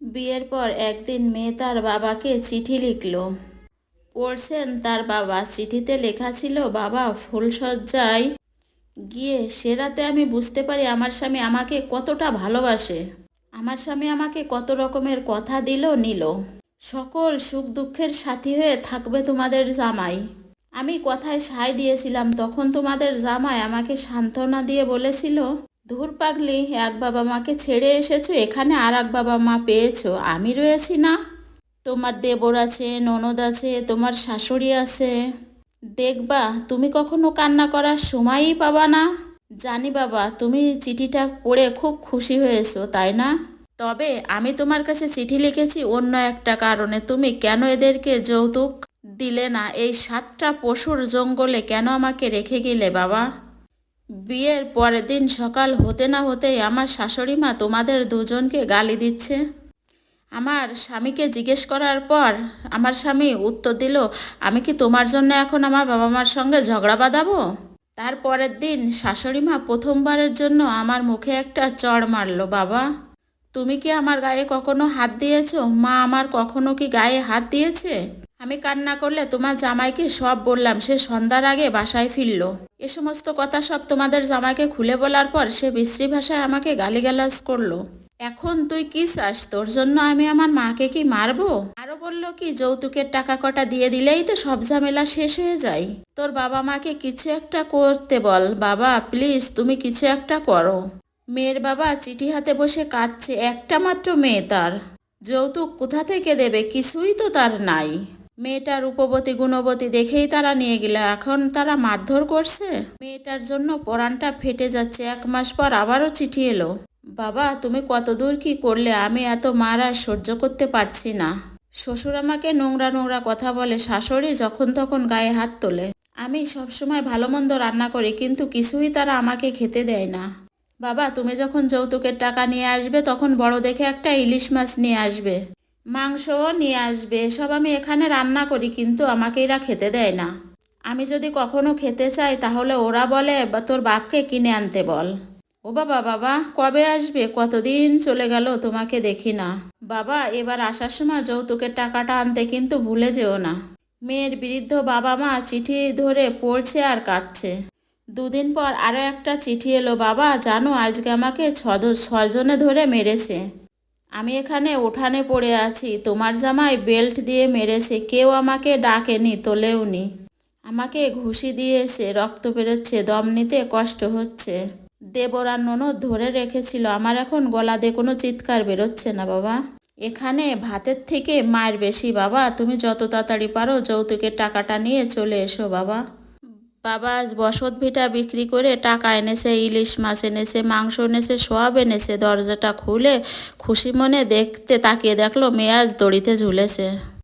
বিয়ের পর একদিন মেয়ে তার বাবাকে চিঠি লিখল। পড়ছেন তার বাবা। চিঠিতে লেখা ছিল, বাবা ফুলসজ্জায় গিয়ে সে রাতে আমি বুঝতে পারি আমার স্বামী আমাকে কতটা ভালোবাসে। আমার স্বামী আমাকে কত রকমের কথা দিল, নিল। সকল সুখ দুঃখের সাথী হয়ে থাকবে তোমাদের জামাই। আমি কথায় সায় দিয়েছিলাম, তখন তোমাদের জামাই আমাকে সান্ত্বনা দিয়ে বলেছিল ধুর পাগলি, এক বাবা মাকে ছেড়ে এসেছ, এখানে আর এক বাবা মা পেয়েছ। আমি রয়েছি না। তোমার দেবর আছে, ননদ আছে, তোমার শাশুড়ি আছে। দেখবা, তুমি কখনো কান্না করার সময়ই পাবা না। জানি বাবা, তুমি চিঠিটা পড়ে খুব খুশি হয়েছো, তাই না? তবে আমি তোমার কাছে চিঠি লিখেছি অন্য একটা কারণে। তুমি কেন এদেরকে যৌতুক দিলে না? এই সাতটা পশুর জঙ্গলে কেন আমাকে রেখে গেলে বাবা? বিয়ের পরের দিন সকাল হতে না হতেই আমার শাশুড়ি মা তোমাদের দুজনকে গালি দিচ্ছে। আমার স্বামীকে জিজ্ঞেস করার পর আমার স্বামী উত্তর দিল, আমি কি তোমার জন্য এখন আমার বাবা মার সঙ্গে ঝগড়া বাঁধাবো? তারপরের দিন শাশুড়ি মা প্রথমবারের জন্য আমার মুখে একটা চড় মারলো, বাবা, তুমি কি আমার গায়ে কখনো হাত দিয়েছ? মা আমার কখনো কি গায়ে হাত দিয়েছে? আমি কান্না করলে তোমার জামাইকে সব বললাম। সে সন্ধ্যার আগে বাসায় ফিরল। এ সমস্ত কথা সব তোমাদের জামাইকে খুলে বলার পর সে বিশ্রী ভাষায় আমাকে গালিগালাজ করল। এখন তুই কি চাস? তোর জন্য আমি আমার মাকে কি মারবো? আরও বলল কি, যৌতুকের টাকা কটা দিয়ে দিলেই তো সব ঝামেলা শেষ হয়ে যায়। তোর বাবা মাকে কিছু একটা করতে বল। বাবা, প্লিজ তুমি কিছু একটা করো। মেয়ের বাবা চিঠি হাতে বসে কাঁদছে। একটা মাত্র মেয়ে তার। যৌতুক কোথা থেকে দেবে? কিছুই তো তার নাই। মেয়েটা রূপবতী গুণবতী দেখেই তারা নিয়ে গেল, এখন তারা মারধর করছে? মেয়েটার জন্য পরানটা ফেটে যাচ্ছে, এক মাস পর আবারও চিঠি এলো। বাবা, তুমি কতদূর কি করলে? আমি এত মার আর সহ্য করতে পারছি না। শ্বশুর আমাকে নোংরা নোংরা কথা বলে, শাশুড়ি যখন তখন গায়ে হাত তোলে। আমি সবসময় ভালো মন্দ রান্না করি, কিন্তু কিছুই তারা আমাকে খেতে দেয় না। বাবা, তুমি যখন যৌতুকের টাকা নিয়ে আসবে, তখন বড় দেখে একটা ইলিশ মাছ নিয়ে আসবে। মাংসও নিয়ে আসবে। সব আমি এখানে রান্না করি, কিন্তু আমাকে এরা খেতে দেয় না। আমি যদি কখনো খেতে চাই, তাহলে ওরা বলে, বা তোর বাপকে কিনে আনতে বল। ও বাবা বাবা, কবে আসবে? কতদিন চলে গেল তোমাকে দেখি না। বাবা, এবার আসার সময় যৌতুকের টাকাটা আনতে কিন্তু ভুলে যেও না। মেয়ের বৃদ্ধ বাবা মা চিঠি ধরে পড়ছে আর কাটছে দুদিন পর আরও একটা চিঠি এলো, বাবা, জানো, আজকে আমাকে ছজনে ধরে মেরেছে। আমি এখানে উঠানে পড়ে আছি। তোমার জামাই বেল্ট দিয়ে মেরেছে। কেউ আমাকে ডাকেনি, তোলেওনি। আমাকে ঘুষি দিয়েছে, রক্ত বেরোচ্ছে, দম নিতে কষ্ট হচ্ছে। দেবরা ননদ ধরে রেখেছিল, আমার এখন গলা দিয়ে কোনো চিৎকার বেরোচ্ছে না বাবা। এখানে ভাতের থেকে মায়ের বেশি বাবা। তুমি যত তাড়াতাড়ি পারো যৌতুকের টাকাটা নিয়ে চলে এসো বাবা। বাবা আজ বসত ভিটা বিক্রি করে টাকা এনেছে, ইলিশ মাছ এনেছে, মাংস এনেছে সব এনেছে। দরজাটা খুলে খুশি মনে দেখতে তাকিয়ে দেখল মেয়ে আজ দড়িতে ঝুলেছে।